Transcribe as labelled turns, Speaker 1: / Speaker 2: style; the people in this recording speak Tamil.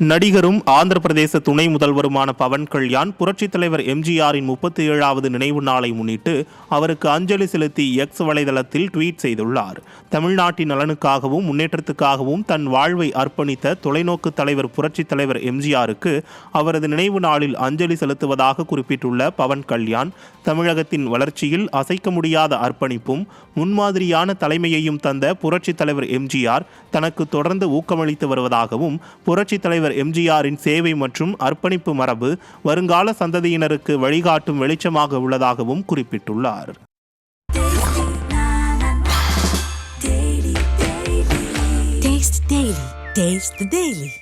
Speaker 1: நடிகரும் ஆந்திர பிரதேச துணை முதல்வருமான பவன் கல்யாண் புரட்சித் தலைவர் எம்ஜிஆரின் முப்பத்தி ஏழாவது நினைவு நாளை முன்னிட்டு அவருக்கு அஞ்சலி செலுத்தி எக்ஸ் வலைதளத்தில் ட்வீட் செய்துள்ளார். தமிழ்நாட்டின் நலனுக்காகவும் முன்னேற்றத்துக்காகவும் தன் வாழ்வை அர்ப்பணித்த தொலைநோக்கு தலைவர் புரட்சித் தலைவர் எம்ஜிஆருக்கு அவரது நினைவு நாளில் அஞ்சலி செலுத்துவதாக குறிப்பிட்டுள்ள பவன் கல்யாண் தமிழகத்தின் வளர்ச்சியில் அசைக்க முடியாத அர்ப்பணிப்பும் முன்மாதிரியான தலைமையையும் தந்த புரட்சித் தலைவர் எம்ஜிஆர் தனக்கு தொடர்ந்து ஊக்கமளித்து வருவதாகவும் புரட்சித் தலைவர் எம்ஜிஆரின் சேவை மற்றும் அர்ப்பணிப்பு மரபு வருங்கால சந்ததியினருக்கு வழிகாட்டும் வெளிச்சமாக உள்ளதாகவும் குறிப்பிட்டுள்ளார்
Speaker 2: Taste the Daily.